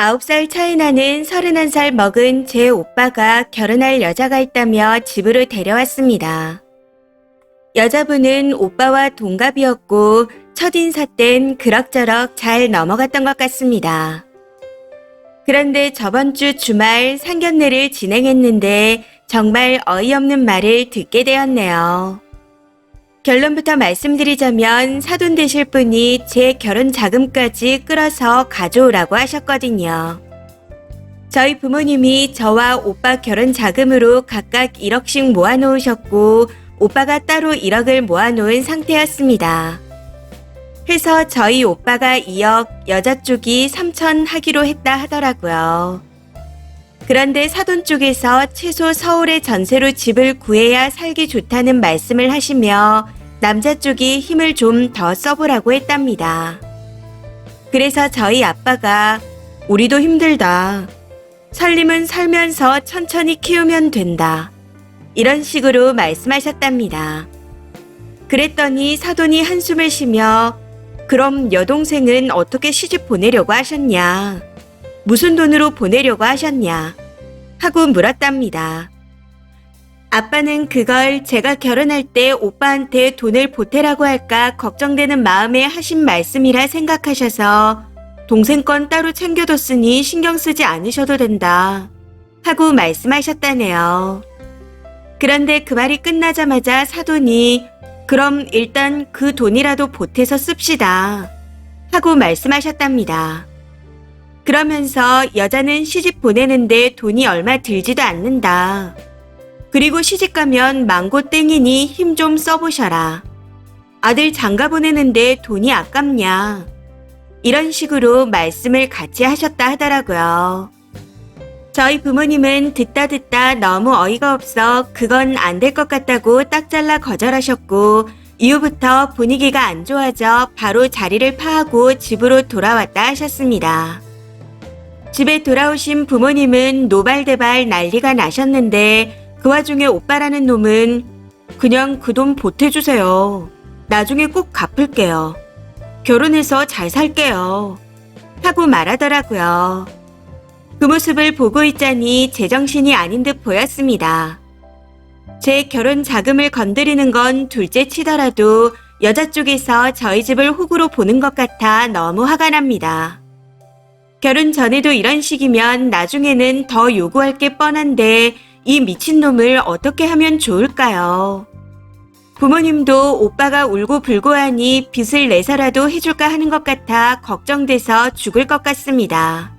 9살 차이 나는 31살 먹은 제 오빠가 결혼할 여자가 있다며 집으로 데려왔습니다. 여자분은 오빠와 동갑이었고 첫 인사 땐 그럭저럭 잘 넘어갔던 것 같습니다. 그런데 저번 주 주말 상견례를 진행했는데 정말 어이없는 말을 듣게 되었네요. 결론부터 말씀드리자면 사돈 되실 분이 제 결혼 자금까지 끌어서 가져오라고 하셨거든요. 저희 부모님이 저와 오빠 결혼 자금으로 각각 1억씩 모아놓으셨고 오빠가 따로 1억을 모아놓은 상태였습니다. 해서 저희 오빠가 2억, 여자 쪽이 3천 하기로 했다 하더라고요. 그런데 사돈 쪽에서 최소 서울의 전세로 집을 구해야 살기 좋다는 말씀을 하시며 남자 쪽이 힘을 좀 더 써보라고 했답니다. 그래서 저희 아빠가 우리도 힘들다. 살림은 살면서 천천히 키우면 된다. 이런 식으로 말씀하셨답니다. 그랬더니 사돈이 한숨을 쉬며 그럼 여동생은 어떻게 시집 보내려고 하셨냐? 무슨 돈으로 보내려고 하셨냐? 하고 물었답니다. 아빠는 그걸 제가 결혼할 때 오빠한테 돈을 보태라고 할까 걱정되는 마음에 하신 말씀이라 생각하셔서 동생 건 따로 챙겨뒀으니 신경 쓰지 않으셔도 된다. 하고 말씀하셨다네요. 그런데 그 말이 끝나자마자 사돈이 그럼 일단 그 돈이라도 보태서 씁시다. 하고 말씀하셨답니다. 그러면서 여자는 시집 보내는데 돈이 얼마 들지도 않는다. 그리고 시집 가면 망고 땡이니 힘 좀 써보셔라. 아들 장가 보내는데 돈이 아깝냐. 이런 식으로 말씀을 같이 하셨다 하더라고요. 저희 부모님은 듣다 듣다 너무 어이가 없어 그건 안 될 것 같다고 딱 잘라 거절하셨고 이후부터 분위기가 안 좋아져 바로 자리를 파하고 집으로 돌아왔다 하셨습니다. 집에 돌아오신 부모님은 노발대발 난리가 나셨는데 그 와중에 오빠라는 놈은 그냥 그 돈 보태주세요. 나중에 꼭 갚을게요. 결혼해서 잘 살게요. 하고 말하더라고요. 그 모습을 보고 있자니 제정신이 아닌 듯 보였습니다. 제 결혼 자금을 건드리는 건 둘째 치더라도 여자 쪽에서 저희 집을 호구로 보는 것 같아 너무 화가 납니다. 결혼 전에도 이런 식이면 나중에는 더 요구할 게 뻔한데 이 미친놈을 어떻게 하면 좋을까요? 부모님도 오빠가 울고 불고하니 빚을 내서라도 해줄까 하는 것 같아 걱정돼서 죽을 것 같습니다.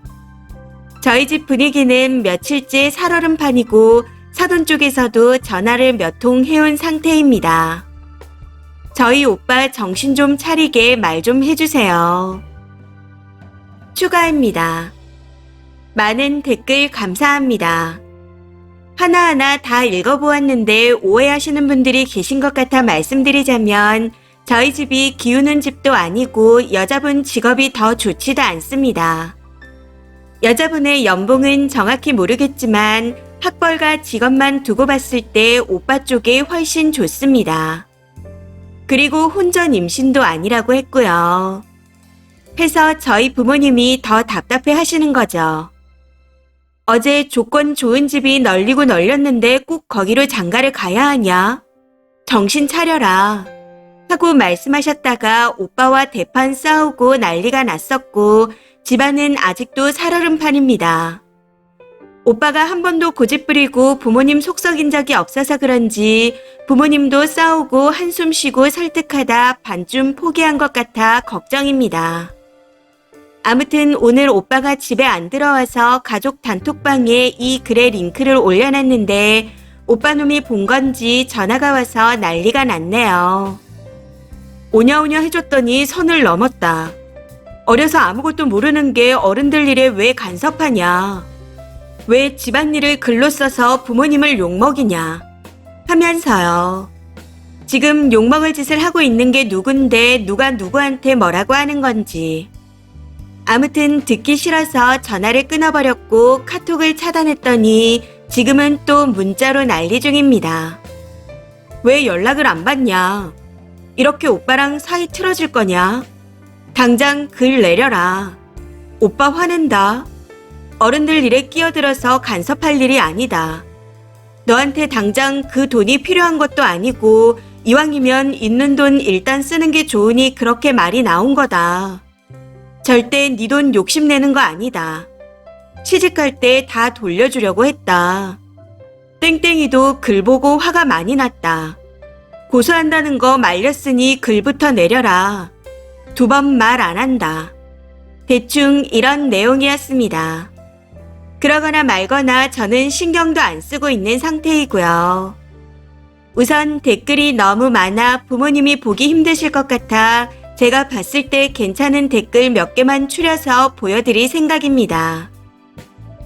저희 집 분위기는 며칠째 살얼음판이고 사돈 쪽에서도 전화를 몇 통 해온 상태입니다. 저희 오빠 정신 좀 차리게 말 좀 해주세요. 추가입니다. 많은 댓글 감사합니다. 하나하나 다 읽어보았는데 오해하시는 분들이 계신 것 같아 말씀드리자면 저희 집이 기우는 집도 아니고 여자분 직업이 더 좋지도 않습니다. 여자분의 연봉은 정확히 모르겠지만 학벌과 직업만 두고 봤을 때 오빠 쪽이 훨씬 좋습니다. 그리고 혼전 임신도 아니라고 했고요. 해서 저희 부모님이 더 답답해 하시는 거죠. 어제 조건 좋은 집이 널리고 널렸는데 꼭 거기로 장가를 가야 하냐? 정신 차려라. 하고 말씀하셨다가 오빠와 대판 싸우고 난리가 났었고 집안은 아직도 살얼음판입니다. 오빠가 한 번도 고집 부리고 부모님 속썩인 적이 없어서 그런지 부모님도 싸우고 한숨 쉬고 설득하다 반쯤 포기한 것 같아 걱정입니다. 아무튼 오늘 오빠가 집에 안 들어와서 가족 단톡방에 이 글의 링크를 올려놨는데 오빠 놈이 본 건지 전화가 와서 난리가 났네요. 오냐오냐 해줬더니 선을 넘었다. 어려서 아무것도 모르는 게 어른들 일에 왜 간섭하냐. 왜 집안일을 글로 써서 부모님을 욕먹이냐. 하면서요. 지금 욕먹을 짓을 하고 있는 게 누군데 누가 누구한테 뭐라고 하는 건지. 아무튼 듣기 싫어서 전화를 끊어버렸고 카톡을 차단했더니 지금은 또 문자로 난리 중입니다. 왜 연락을 안 받냐? 이렇게 오빠랑 사이 틀어질 거냐? 당장 글 내려라. 오빠 화낸다. 어른들 일에 끼어들어서 간섭할 일이 아니다. 너한테 당장 그 돈이 필요한 것도 아니고 이왕이면 있는 돈 일단 쓰는 게 좋으니 그렇게 말이 나온 거다. 절대 네 돈 욕심내는 거 아니다. 시집갈 때 다 돌려주려고 했다. 땡땡이도 글 보고 화가 많이 났다. 고소한다는 거 말렸으니 글부터 내려라. 두 번 말 안 한다. 대충 이런 내용이었습니다. 그러거나 말거나 저는 신경도 안 쓰고 있는 상태이고요. 우선 댓글이 너무 많아 부모님이 보기 힘드실 것 같아 제가 봤을 때 괜찮은 댓글 몇 개만 추려서 보여드릴 생각입니다.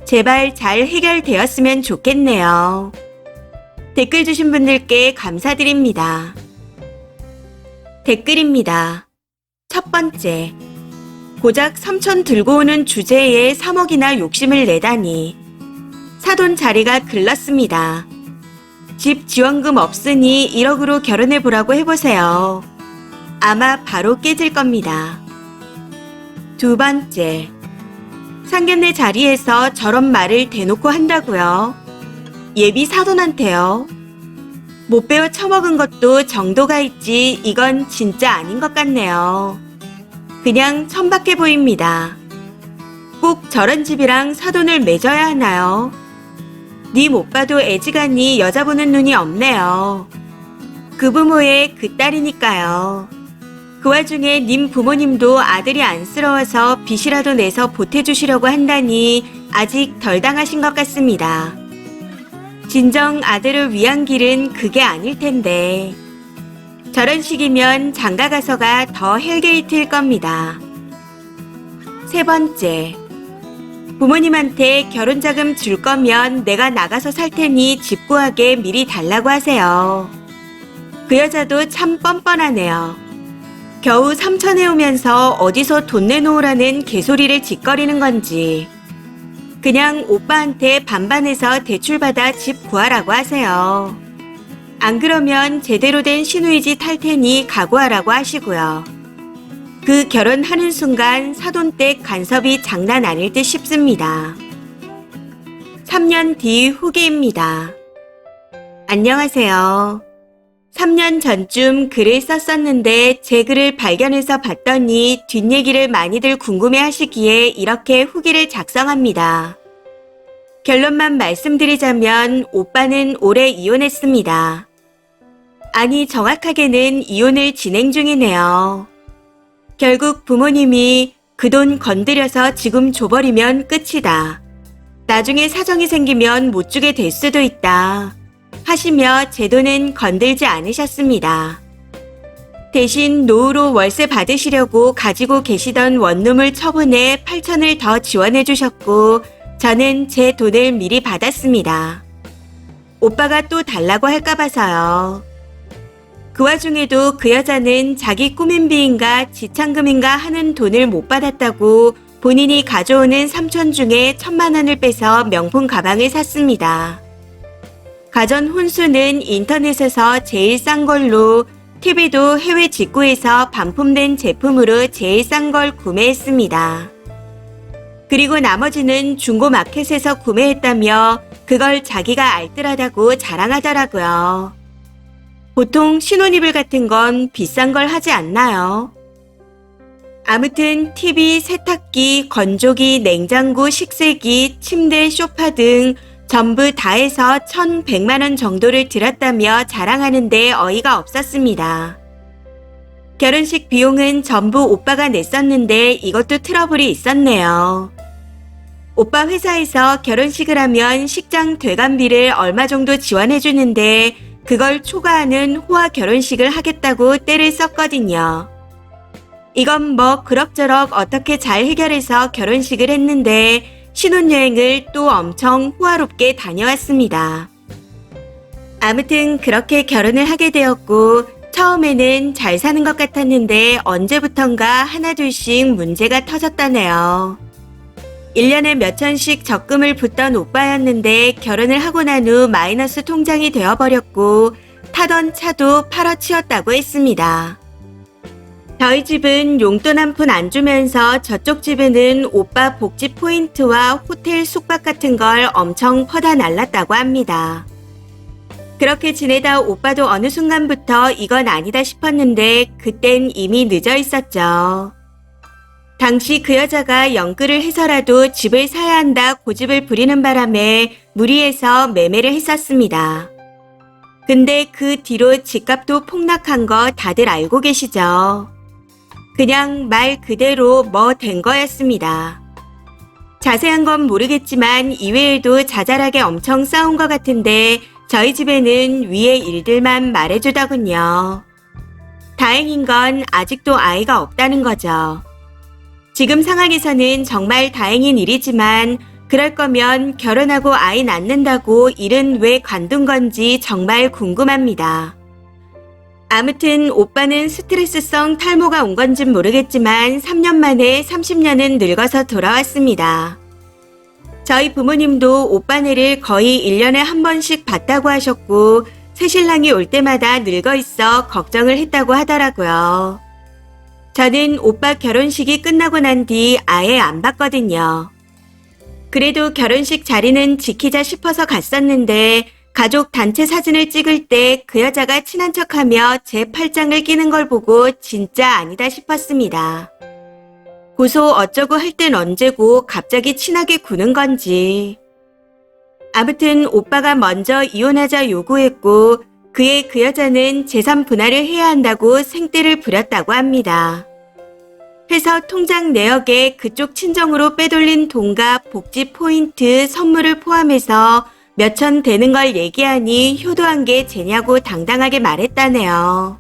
제발 잘 해결되었으면 좋겠네요. 댓글 주신 분들께 감사드립니다. 댓글입니다. 첫 번째. 고작 삼천 들고 오는 주제에 3억이나 욕심을 내다니. 사돈 자리가 글렀습니다. 집 지원금 없으니 1억으로 결혼해 보라고 해보세요. 아마 바로 깨질 겁니다. 두 번째. 상견례 자리에서 저런 말을 대놓고 한다고요. 예비 사돈한테요. 못 배워 처먹은 것도 정도가 있지 이건 진짜 아닌 것 같네요. 그냥 천박해 보입니다. 꼭 저런 집이랑 사돈을 맺어야 하나요? 니못 봐도 애지간히 여자 보는 눈이 없네요. 그 부모의 그 딸이니까요. 그 와중에 님 부모님도 아들이 안쓰러워서 빚이라도 내서 보태주시려고 한다니 아직 덜 당하신 것 같습니다. 진정 아들을 위한 길은 그게 아닐 텐데. 저런 식이면 장가 가서가 더 헬게이트일 겁니다. 세 번째. 부모님한테 결혼 자금 줄 거면 내가 나가서 살 테니 집 구하게 미리 달라고 하세요. 그 여자도 참 뻔뻔하네요. 겨우 삼천 해오면서 어디서 돈 내놓으라는 개소리를 짓거리는 건지. 그냥 오빠한테 반반해서 대출받아 집 구하라고 하세요. 안 그러면 제대로 된 신우이지 탈 테니 각오하라고 하시고요. 그 결혼하는 순간 사돈댁 간섭이 장난 아닐 듯 싶습니다. 3년 뒤 후기입니다. 안녕하세요. 3년 전쯤 글을 썼었는데 제 글을 발견해서 봤더니 뒷얘기를 많이들 궁금해 하시기에 이렇게 후기를 작성합니다. 결론만 말씀드리자면 오빠는 올해 이혼했습니다. 아니, 정확하게는 이혼을 진행 중이네요. 결국 부모님이 그 돈 건드려서 지금 줘버리면 끝이다. 나중에 사정이 생기면 못 주게 될 수도 있다. 하시며 제 돈은 건들지 않으셨습니다. 대신 노후로 월세 받으시려고 가지고 계시던 원룸을 처분해 8천을 더 지원해 주셨고 저는 제 돈을 미리 받았습니다. 오빠가 또 달라고 할까 봐서요. 그 와중에도 그 여자는 자기 꾸민비인가 지창금인가 하는 돈을 못 받았다고 본인이 가져오는 3천 중에 천만 원을 빼서 명품 가방을 샀습니다. 가전 혼수는 인터넷에서 제일 싼 걸로 TV도 해외 직구에서 반품된 제품으로 제일 싼 걸 구매했습니다. 그리고 나머지는 중고 마켓에서 구매했다며 그걸 자기가 알뜰하다고 자랑하더라고요. 보통 신혼이불 같은 건 비싼 걸 하지 않나요? 아무튼 TV, 세탁기, 건조기, 냉장고, 식세기, 침대, 소파 등 전부 다 해서 1,100만 원 정도를 들었다며 자랑하는데 어이가 없었습니다. 결혼식 비용은 전부 오빠가 냈었는데 이것도 트러블이 있었네요. 오빠 회사에서 결혼식을 하면 식장 대관비를 얼마 정도 지원해 주는데 그걸 초과하는 호화 결혼식을 하겠다고 때를 썼거든요. 이건 뭐 그럭저럭 어떻게 잘 해결해서 결혼식을 했는데 신혼여행을 또 엄청 호화롭게 다녀왔습니다. 아무튼 그렇게 결혼을 하게 되었고 처음에는 잘 사는 것 같았는데 언제부턴가 하나둘씩 문제가 터졌다네요. 1년에 몇천씩 적금을 붓던 오빠였는데 결혼을 하고 난 후 마이너스 통장이 되어버렸고 타던 차도 팔아치웠다고 했습니다. 저희 집은 용돈 한 푼 안 주면서 저쪽 집에는 오빠 복지 포인트와 호텔 숙박 같은 걸 엄청 퍼다 날랐다고 합니다. 그렇게 지내다 오빠도 어느 순간부터 이건 아니다 싶었는데 그땐 이미 늦어 있었죠. 당시 그 여자가 연끌을 해서라도 집을 사야 한다 고집을 부리는 바람에 무리해서 매매를 했었습니다. 근데 그 뒤로 집값도 폭락한 거 다들 알고 계시죠? 그냥 말 그대로 뭐 된 거였습니다. 자세한 건 모르겠지만 이외에도 자잘하게 엄청 싸운 것 같은데 저희 집에는 위의 일들만 말해주더군요. 다행인 건 아직도 아이가 없다는 거죠. 지금 상황에서는 정말 다행인 일이지만 그럴 거면 결혼하고 아이 낳는다고 일은 왜 관둔 건지 정말 궁금합니다. 아무튼 오빠는 스트레스성 탈모가 온 건진 모르겠지만 3년 만에 30년은 늙어서 돌아왔습니다. 저희 부모님도 오빠네를 거의 1년에 한 번씩 봤다고 하셨고 새신랑이 올 때마다 늙어 있어 걱정을 했다고 하더라고요. 저는 오빠 결혼식이 끝나고 난 뒤 아예 안 봤거든요. 그래도 결혼식 자리는 지키자 싶어서 갔었는데 가족 단체 사진을 찍을 때 그 여자가 친한 척하며 제 팔짱을 끼는 걸 보고 진짜 아니다 싶었습니다. 고소 어쩌고 할 땐 언제고 갑자기 친하게 구는 건지. 아무튼 오빠가 먼저 이혼하자 요구했고 그의 그 여자는 재산 분할을 해야 한다고 생떼를 부렸다고 합니다. 회사 통장 내역에 그쪽 친정으로 빼돌린 돈과 복지 포인트 선물을 포함해서 몇 천 되는 걸 얘기하니 효도한 게 쟤냐고 당당하게 말했다네요.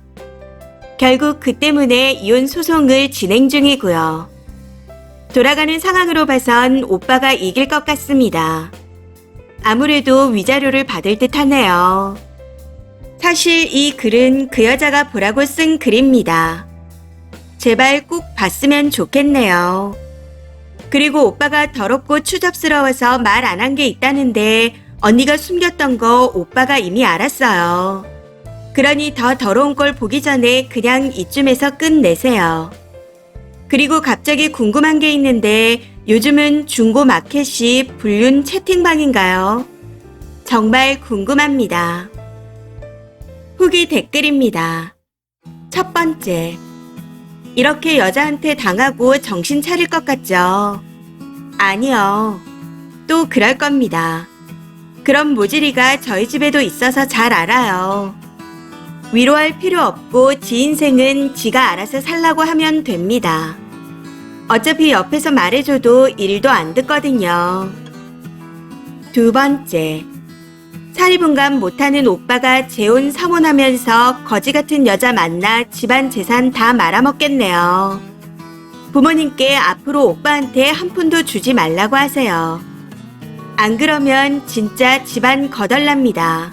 결국 그 때문에 이혼 소송을 진행 중이고요. 돌아가는 상황으로 봐선 오빠가 이길 것 같습니다. 아무래도 위자료를 받을 듯 하네요. 사실 이 글은 그 여자가 보라고 쓴 글입니다. 제발 꼭 봤으면 좋겠네요. 그리고 오빠가 더럽고 추접스러워서 말 안 한 게 있다는데 언니가 숨겼던 거 오빠가 이미 알았어요. 그러니 더 더러운 걸 보기 전에 그냥 이쯤에서 끝내세요. 그리고 갑자기 궁금한 게 있는데 요즘은 중고 마켓이 불륜 채팅방인가요? 정말 궁금합니다. 후기 댓글입니다. 첫 번째. 이렇게 여자한테 당하고 정신 차릴 것 같죠? 아니요. 또 그럴 겁니다. 그런 모질이가 저희 집에도 있어서 잘 알아요. 위로할 필요 없고 지 인생은 지가 알아서 살라고 하면 됩니다. 어차피 옆에서 말해줘도 일도 안 듣거든요. 두 번째. 사리분간 못하는 오빠가 재혼 사모하면서 거지 같은 여자 만나 집안 재산 다 말아먹겠네요. 부모님께 앞으로 오빠한테 한 푼도 주지 말라고 하세요. 안 그러면 진짜 집안 거덜납니다.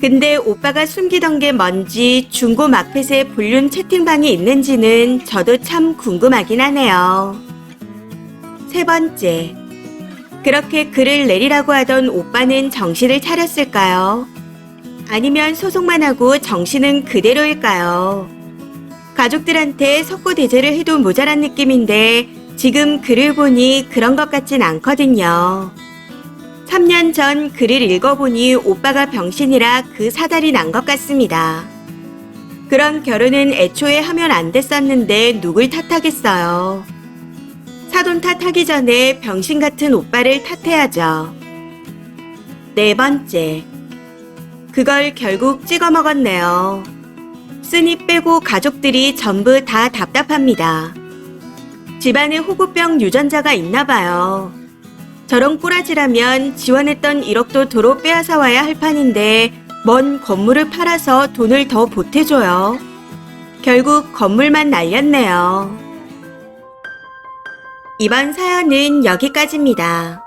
근데 오빠가 숨기던 게 뭔지 중고 마켓에 불륜 채팅방이 있는지는 저도 참 궁금하긴 하네요. 세 번째. 그렇게 글을 내리라고 하던 오빠는 정신을 차렸을까요? 아니면 소송만 하고 정신은 그대로일까요? 가족들한테 석고대죄를 해도 모자란 느낌인데 지금 글을 보니 그런 것 같진 않거든요. 3년 전 글을 읽어보니 오빠가 병신이라 그 사달이 난 것 같습니다. 그런 결혼은 애초에 하면 안 됐었는데 누굴 탓하겠어요. 사돈 탓하기 전에 병신 같은 오빠를 탓해야죠. 네 번째. 그걸 결국 찍어 먹었네요. 쓰니 빼고 가족들이 전부 다 답답합니다. 집안에 호구병 유전자가 있나 봐요. 저런 꼬라지라면 지원했던 1억도 도로 빼앗아 와야 할 판인데 먼 건물을 팔아서 돈을 더 보태줘요. 결국 건물만 날렸네요. 이번 사연은 여기까지입니다.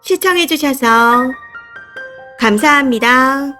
시청해주셔서 감사합니다.